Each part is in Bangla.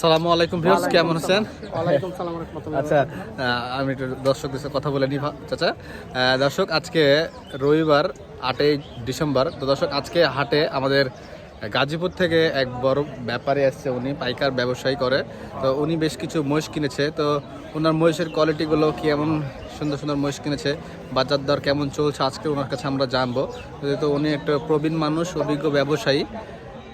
সালামু আলাইকুম ভিউয়ার্স কেমন আছেন? ওয়ালাইকুম সালাম রহমতুল্লাহ আচ্ছা আমি একটু দর্শকদের সাথে কথা বলে নিই চাচা। দর্শক আজকে রবিবার আটই ডিসেম্বর। তো দর্শক আজকে হাটে আমাদের গাজীপুর থেকে এক বড় ব্যাপারী আসছে উনি পাইকার ব্যবসায়ী করে। তো উনি বেশ কিছু মহিষ কিনেছে। তো ওনার মহিষের কোয়ালিটিগুলো কেমন? সুন্দর সুন্দর মহিষ কিনেছে। বাজার দর কেমন চলছে? আজকে ওনার কাছে আমরা জানব। তো উনি একটা প্রবীণ মানুষ অভিজ্ঞ ব্যবসায়ী।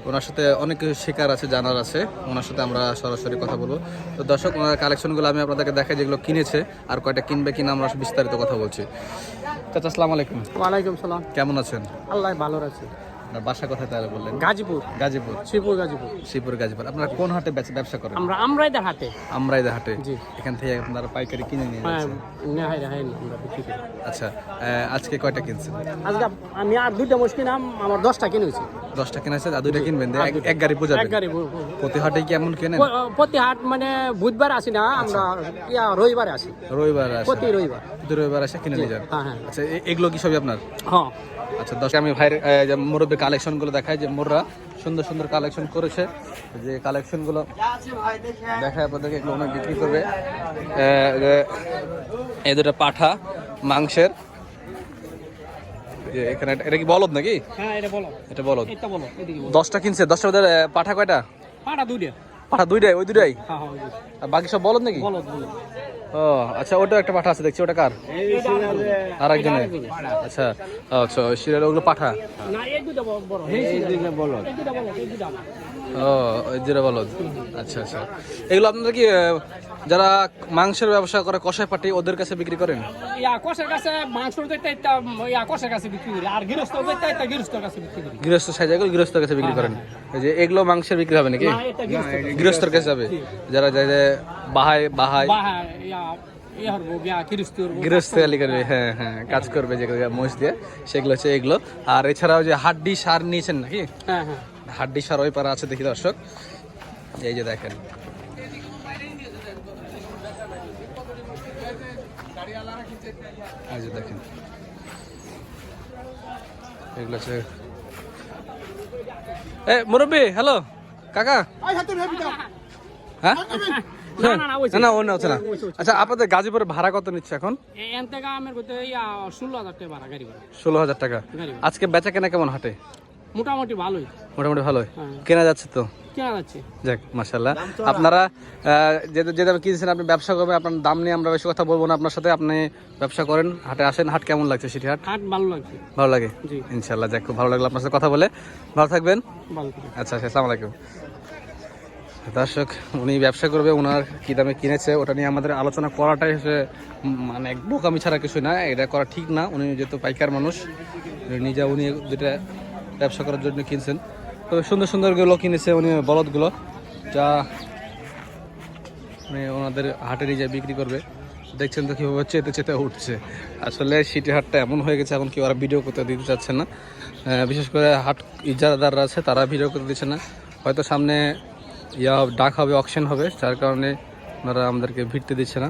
ওনার সাথে অনেক কিছু শেখার আছে জানার আছে। ওনার সাথে আমরা সরাসরি কথা বলব। তো দর্শক ওনার কালেকশনগুলো আমি আপনাদেরকে দেখাই যেগুলো কিনেছে আর কয়টা কিনবে কিনা আমরা বিস্তারিত কথা বলছি। চাচা আসসালামু আলাইকুম। ওয়ালাইকুম সালাম। কেমন আছেন? আল্লাহ ভালো রাখছে আপনার বাসা কোথায় তাহলে বললেন? গাজীপুর। গাজীপুর। শ্রীপুর গাজীপুর। শ্রীপুর গাজীপুর। আপনারা কোন হাটে ব্যবসা করেন? আমরা আমরাই হাটে। আমরাইদা হাটে? জি। এখান থেকে আপনারা পাইকারি কিনে নিয়ে হ্যাঁ আমরা বিক্রি করি। আচ্ছা আজকে কয়টা কিনছেন? আজকে আমি আর দুইটা মুশকিল নাম আমার দশটা কিনেছি দশটা কিনেছে আর দুইটা কিনবেন এক- গাড়ি পূজা এক গাড়ি প্রতি হাটে কি এমন কেনেন? প্রতি হাট মানে বুধবার আসি না আমরা ইয়া রবিবারে আসি। রবিবার আসে। প্রতি রবিবার। প্রতি রবিবার আসে কিনে নিয়ে যান। হ্যাঁ হ্যাঁ। আচ্ছা এগুলো কি সবই আপনার? হ্যাঁ। আচ্ছা দশ আমি ভাইয়ের মুরব্বীর কালেকশনগুলো দেখাই যে মোররা সুন্দর সুন্দর কালেকশন করেছে। যে কালেকশনগুলো দেখায় আপনাদেরকে এগুলো বিক্রি করবে। এ, দুটো পাঠা মাংসের এখানে এটা কি বলদ নাকি? হ্যাঁ এটা বলো এটা বলদ। এটা বলো দশটা কিনছে? দশটা মধ্যে পাঠা কয়টা? পাঠা দুইটা। পাঠা দুইটাই? ওই দুইটাই? হ্যাঁ হ্যাঁ। আর বাকি সব বলদ নাকি? ও আচ্ছা ওটা একটা পাঠা আছে দেখছি ওটা কার? আর একজনের আচ্ছা আচ্ছা ওই সিরিয়াল ওগুলো পাঠা। না এই দুটো বড় এই দুটো বলো এই দুটো বলো এই দুইটা আমার। ও জিরা বলদ। আচ্ছা আচ্ছা। এগুলো আপনারা কি যারা মাংসের ব্যবসা করে কষাই পাটি ওদের কাছে বিক্রি করেন? কষের কাছে মাংস দিতে একটা কষের কাছে বিক্রি করি। আর গৃহস্থ গৃহস্থর কাছে বিক্রি করি। গৃহস্থ সাইজ এগুলো গৃহস্থর কাছে বিক্রি করেন। এই যে এগুলো মাংসের বিক্রি হবে নাকি? গৃহস্থর কাছে। যাবে। যারা যায় যে বাহাই বাহাই বা হ্যাঁ, ইয়া গৃহস্থ করবে হ্যাঁ হ্যাঁ কাজ করবে যেগুলো মহিষ দিয়ে সেগুলো হচ্ছে এগুলো। আর এছাড়াও যে হাড্ডি সার নিয়েছেন নাকি? হ্যাঁ হ্যাঁ। হাড্ডি সার ওই পারা আছে দেখি দর্শক। এই যে দেখেন। এই যে দেখেন। এগুলো আছে এ মুরব্বী হ্যালো? কাকা? হ্যাঁ? না, না, না, ওই না না ও না হচ্ছে না। আচ্ছা আপনাদের গাজীপুরে ভাড়া কত নিচ্ছে এখন? ষোলো হাজার টাকা। আজকে বেচা কেনা কেমন হাটে? মোটামুটি ভালোই। মোটামুটি ভালোই। হ্যাঁ। কেনা যাচ্ছে তো? কেনা যাচ্ছে। যাক মাশাল্লাহ আপনারা আহ, যে যে দামে কিনছেন আপনি ব্যবসা করবেন আপনার দাম নিয়ে আমরা বেশি কথা বলব না। আপনার সাথে আপনি ব্যবসা করেন হাটে আসেন। হাট কেমন লাগছে সিটি হাট? হাট ভালো লাগছে। ভালো লাগে? ইনশাল্লাহ যাক খুব ভালো লাগল আপনার সাথে কথা বলে। ভালো থাকবেন। আচ্ছা আচ্ছা আসসালামু আলাইকুম। দর্শক উনি ব্যবসা করবে ওনার কি দামে কিনেছে ওটা নিয়ে আমাদের আলোচনা করাটাই হচ্ছে মানে এক বোকামি ছাড়া কিছু না। এটা করা ঠিক না। উনি যেহেতু পাইকার মানুষ নিজে উনি দুটা ব্যবসা করার জন্য কিনছেন। তবে সুন্দর সুন্দরগুলো কিনেছে উনি, বলদগুলো, যা মানে ওনাদের হাটে নিয়ে যায় বিক্রি করবে। দেখছেন তো কীভাবে চেতে চেতে উঠছে। আসলে সিটি হাটটা এমন হয়ে গেছে এখন কেউ আর ভিডিও করতে দিতে চাচ্ছে না। বিশেষ করে হাট ইজারাদাররা আছে, তারা ভিডিও করতে দিচ্ছে না। হয়তো সামনে ইয়া ডাক হবে, অকশন হবে, যার কারণে ওনারা আমাদেরকে ভিড়তে দিচ্ছে না।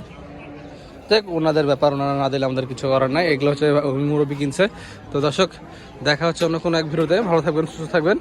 দেখ ওনাদের ব্যাপার ওনারা না দিলে আমাদের কিছু করার নাই। এগুলো হচ্ছে মুরব্বী কিনছে। তো দর্শক, দেখা হচ্ছে অন্য কোনো এক ভিডিওতে। ভালো থাকবেন, সুস্থ থাকবেন।